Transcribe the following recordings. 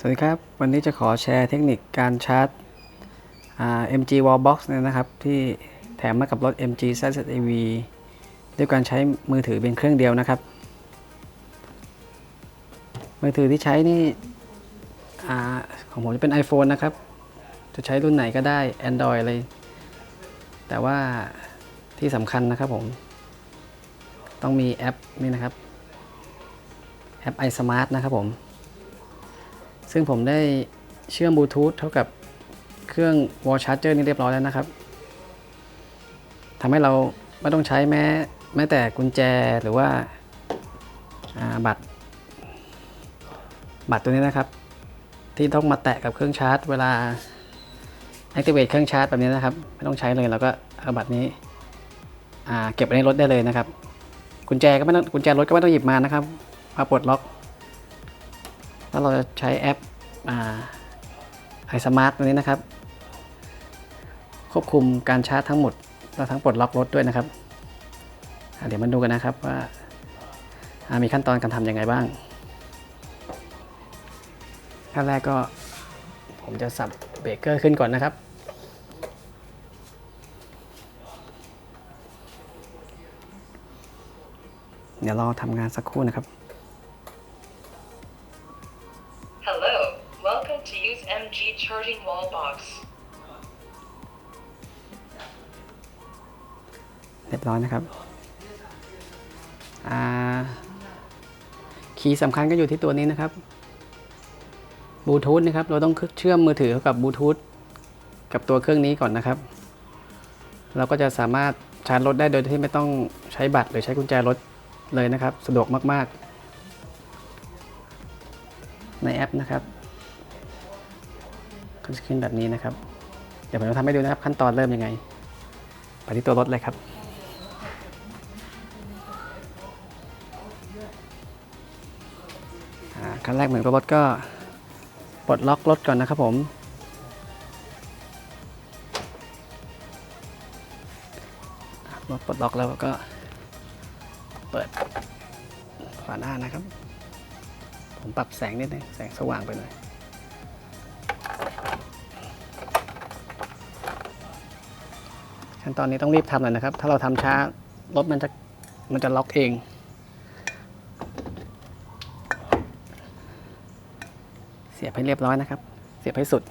สวัสดีครับ วันนี้จะขอแชร์เทคนิคการชาร์จ MG Wallbox เนี่ยนะครับ ที่แถมมากับรถ MG ZZEV ด้วยการใช้มือถือเป็นเครื่องเดียวนะครับ มือถือที่ใช้นี่อของผมจะเป็น iPhone นะครับ จะใช้รุ่นไหนก็ได้ Android เลย แต่ว่าที่สำคัญนะครับผม ต้องมีแอปนี่นะครับ แอป iSmart นะครับผม ซึ่งผมได้เชื่อมบลูทูธเท่ากับเครื่อง wall charger นี่เรียบร้อยแล้วนะครับทำให้เราไม่ต้องใช้แม้แม้แต่กุญแจหรือว่าาบัตร บัตรตัวนี้นะครับ ที่ต้องมาแตะกับเครื่องชาร์จ เวลา activate เครื่องชาร์จแบบนี้นะครับ ไม่ต้องใช้เลยเราก็เอาบัตรนี้เก็บไว้ในรถได้เลยนะครับ กุญแจก็ไม่ต้องกุญแจรถก็ไม่ต้องหยิบมานะครับมาปลดล็อก ถ้าเราจะใช้แอปไอสมาร์ทตัวนี้นะครับ ควบคุมการชาร์จทั้งหมดและทั้งปลดล็อกรถด้วยนะครับ เดี๋ยวมาดูกันนะครับว่าอ่ามีขั้นตอนการทำยังไงบ้าง ขั้นแรกก็ผมจะสับเบรกเกอร์ขึ้นก่อนนะครับเดี๋ยวเราทำงานสักครู่นะครับ Hello, welcome to use MG Charging Wall Box. เรียบร้อยนะครับ อ่า คีย์สำคัญก็อยู่ที่ตัวนี้นะครับ บลูทูธนะครับ เราต้องเชื่อมมือถือเข้ากับบลูทูธกับตัวเครื่องนี้ก่อนนะครับ เราก็จะสามารถชาร์จรถได้โดยที่ไม่ต้องใช้บัตรหรือใช้กุญแจรถเลยนะครับ สะดวกมาก ๆ ในแอปนะครับก็จะขึ้นแบบนี้นะครับ เดี๋ยวผมจะทำให้ดูนะครับขั้นตอนเริ่มยังไง ไปที่ตัวรถเลยครับขั้นแรกเหมือนตัวรถก็ปลดล็อกรถก่อนนะครับผมรถปลดล็อกแล้วก็เปิดฝาหน้านะครับ ผมปรับแสงนิดนึงแสงสว่างไปหน่อยขั้นตอนนี้ต้องรีบทำเลยนะครับ ถ้าเราทำช้ารถมันจะมันจะล็อกเองเสียบให้เรียบร้อยนะครับ เสียบให้สุด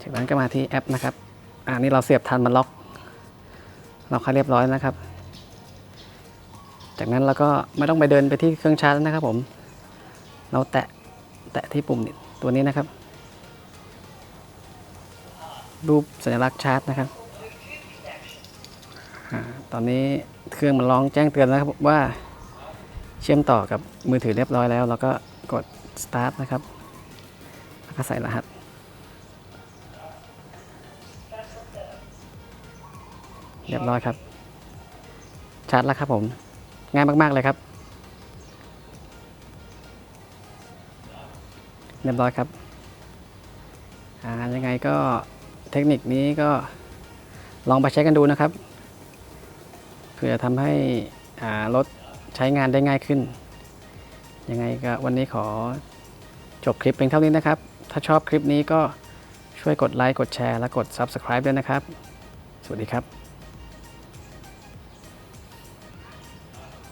จากนั้นก็มาที่แอปนะครับ อ่านี่เราเสียบทันมันล็อก เราเข้าเรียบร้อยนะครับ จากนั้นเราก็ไม่ต้องไปเดินไปที่เครื่องชาร์จนะครับผม เราแตะแตะที่ปุ่มตัวนี้นะครับ รูปสัญลักษณ์ชาร์จนะครับ ตอนนี้เครื่องมันร้องแจ้งเตือนแล้วครับว่าเชื่อมต่อกับมือถือเรียบร้อยแล้วแล้วก็กด start นะครับ แล้วก็ใส่รหัสเรียบร้อยครับ ชาร์จแล้วครับผม ง่ายมาก ๆ เลยครับ เรียบร้อยครับอ่ายังไงก็เทคนิคนี้ก็ลองไปใช้กันดูนะครับ เพื่อทำให้รถใช้งานได้ง่ายขึ้น ยังไงก็วันนี้ขอจบคลิปเพียงเท่านี้นะครับ ถ้าชอบคลิปนี้ก็ช่วยกดไลค์ กดแชร์ และกด Subscribe ด้วยนะครับ สวัสดีครับ